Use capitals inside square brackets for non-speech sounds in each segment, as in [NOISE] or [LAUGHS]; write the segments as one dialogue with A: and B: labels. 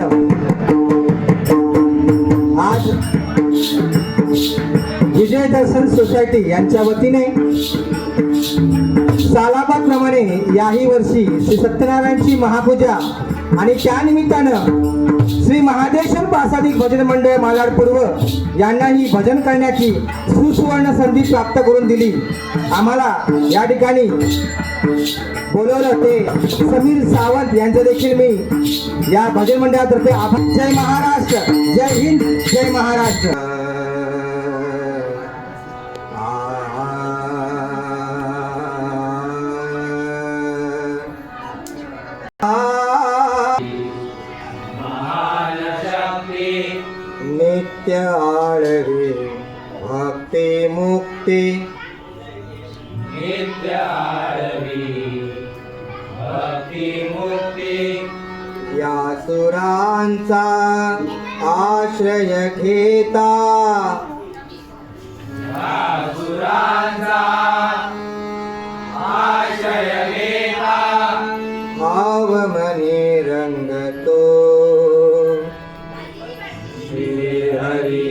A: आज विजय दर्शन सोसायटी यांच्या वतीने सालाबाप्रमाणे याही वर्षी श्री सत्यनारायणची महापूजा आणि त्यानिमित्तानं श्री महादेश्वर पासादिक भजन मंडळ मालाड पूर्व यांनाही भजन करण्याची सुसुवर्ण संधी प्राप्त करून दिली. आम्हाला या ठिकाणी बोलवलं ते समीर सावंत यांचं देखील मी या भजन मंडळातर्फे आभार. जय महाराष्ट्र. जय हिंद. जय महाराष्ट्र. या सुरांचा आश्रय घेता. भाव मने रंगतो श्री हरी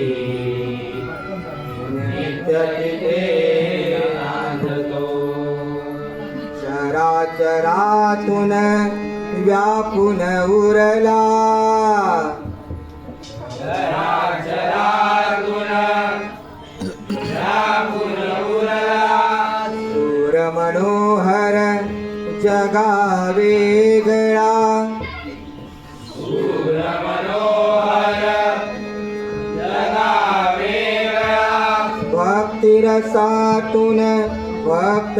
A: नित्य चराचरातून व्यापून उरला. सूर मनोहर जगा वेगळा. भक्तिरसातून भक्त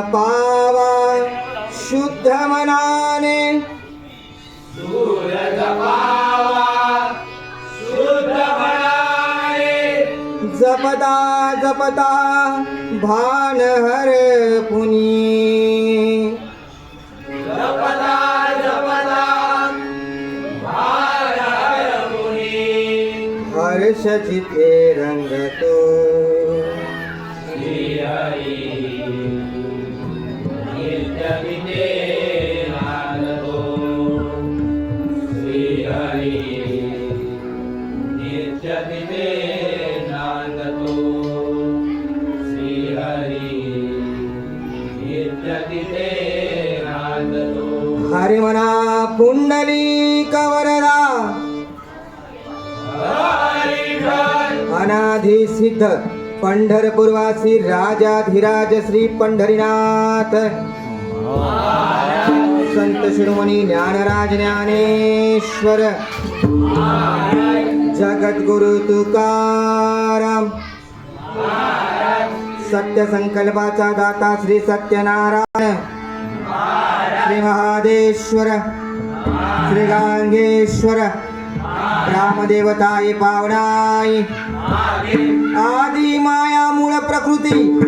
A: पहाटे प्रसन्न वदने सूरज पावा शुद्ध मनाने. जपता जपता भान हर पुनी. हर्ष जिथे रंगतो हरे म्हणा पुंडली कवररा। अनाधी सिद्ध पंढरपूरवासी राजाधिराज श्री पंढरीनाथ। संत शिरोमणी ज्ञानराज ज्ञानेश्वर। जगद्गुरु तुकाराम। सत्य संकल्पाचा दाता श्री सत्यनारायण। श्री महादेश्वर। श्री गांगेश्वर। रामदेवताय पावनाय आदि माया मूळ प्रकृती।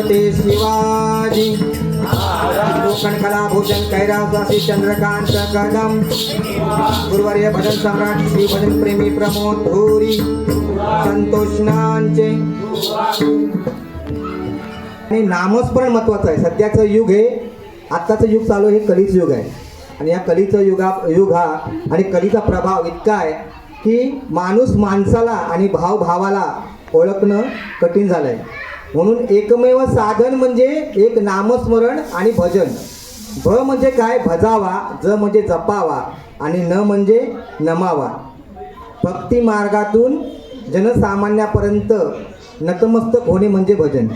A: छत्रपती शिवाजी। कोकण कला भूषण चंद्रकांत कदम। गुरुवर्य भजन सम्राट श्री भजन प्रेमी प्रमोद धुरी। संतोष नांचे। आणि नामस्मरण महत्वाचं आहे. सध्याचं युग हे आत्ताचं युग चालू आहे हे कलीच युग आहे. आणि या कलीचं युगा युग हा आणि कलीचा प्रभाव इतका आहे की माणूस माणसाला आणि भाव भावाला ओळखणं कठीण झालं आहे म्हणून एकमेव साधन म्हणजे एक नामस्मरण आणि भजन. भ म्हणजे काय? भजावा ज म्हणजे जपावा आणि न म्हणजे नमावा. भक्ती मार्गातून जनसामान्यापर्यंत नतमस्तक होणे म्हणजे भजन.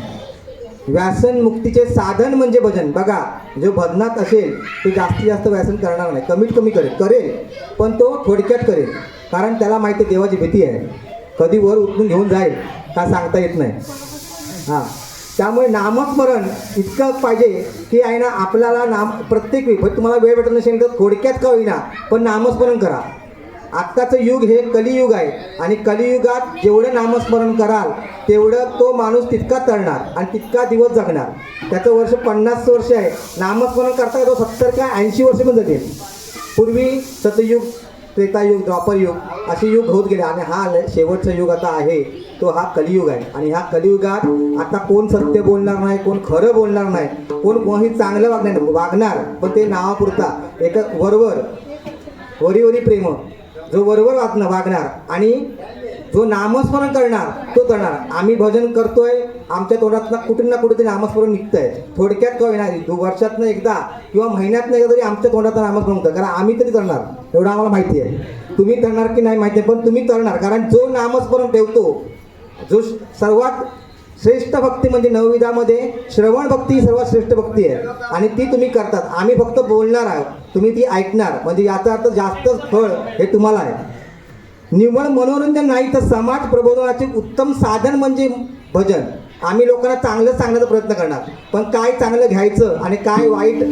A: व्यासन मुक्तीचे साधन म्हणजे भजन. बघा जो भजनात असेल तो जास्तीत जास्त व्यासन करणार नाही. कमीत कमी करेल. करेल पण तो थोडक्यात करेल. कारण त्याला माहिती आहे देवाची भीती आहे. कधी वर उचलून घेऊन जाईल का सांगता येत नाही. हां. त्यामुळे नामस्मरण इतकं पाहिजे की आहे ना आपल्याला नाम प्रत्येक वेळी म्हणजे तुम्हाला वेळ भेटत नसेल तर थोडक्यात का होईना पण नामस्मरण करा. आत्ताचं युग हे कलियुग आहे आणि कलियुगात जेवढं नामस्मरण कराल तेवढं तो माणूस तितका तळणार आणि तितका दिवस जगणार. त्याचं वर्ष पन्नास वर्ष आहे. नामस्मरण करता तो सत्तर काय ऐंशी वर्ष पण जातील. पूर्वी सतयुग त्रेतायुग द्वापरयुग असे युग होत गेले. आणि हा ल- शेवटचा युग आता आहे. तो हा कलियुग आहे. आणि ह्या कलियुगात आता कोण सत्य बोलणार नाही कोण खरं बोलणार नाही कोण कोणी चांगलं वागणार नाही. वागणार पण ते नावापुरता एक वरवर वरीवरी प्रेम जो वरवर वागणं वागणार आणि जो नामस्मरण करणार तो करणार. आम्ही भजन करतोय आमच्या तोंडातनं कुठे ना कुठेतरी नामस्मरण निघतंय. थोडक्यात का होईना दो- वर्षातनं एकदा किंवा महिन्यातनं एकदा तरी आमच्या तोंडात नामस्मरण होतं. कारण आम्ही तरी करणार एवढं आम्हाला माहिती आहे. तुम्ही करणार की नाही माहिती आहे पण तुम्ही करणार कारण जो नामस्मरण ठेवतो जो श- सर्वात श्रेष्ठ भक्ती म्हणजे नवविधामध्ये श्रवण भक्ती ही सर्वात श्रेष्ठ भक्ती आहे. आणि ती तुम्ही करतात. आम्ही फक्त बोलणार आहोत. तुम्ही ती ऐकणार. म्हणजे याचा अर्थ जास्त फळ हे तुम्हाला आहे. निव्वळ मनोरंजन नाही तर समाज प्रबोधनाचे उत्तम साधन म्हणजे भजन. आम्ही लोकांना चांगलं सांगण्याचा प्रयत्न करणार. पण काय चांगलं घ्यायचं आणि काय वाईट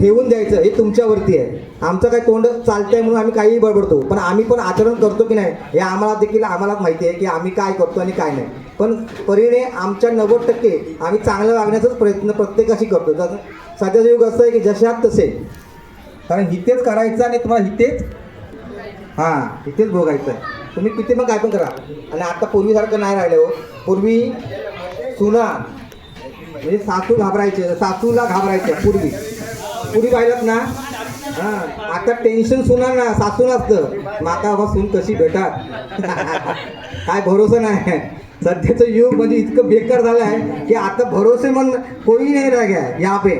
A: ठेवून द्यायचं हे तुमच्यावरती आहे. आमचं काय तोंड चालतंय म्हणून आम्ही काहीही बडबडतो. पण आम्ही पण आचरण करतो की नाही हे आम्हाला देखील आम्हालाच माहिती आहे की आम्ही काय करतो आणि काय नाही. पण परिणे आमच्या नव्वद टक्के आम्ही चांगलं वागण्याचाच प्रयत्न प्रत्येकाशी करतो. जसं सध्याचं युग असं आहे की जशात तसे. कारण हितेच करायचं आणि तुम्हाला हितेच हां इथेच भोगायचं आहे. तुम्ही किती मग काय पण करा. आणि आता पूर्वीसारखं नाही राहिलं हो. पूर्वी सुना म्हणजे सासू घाबरायचे सासूला घाबरायचे पूर्वी. पूर्वी पाहिलं ना? हां आता टेन्शन सुना ना सासू असतं माका बाबा सून कशी भेटात [LAUGHS] काय भरोसा नाही. सध्याचं युग म्हणजे इतकं बेकार झालं आहे की आता भरोसे मन कोणी नाही राग्या या पे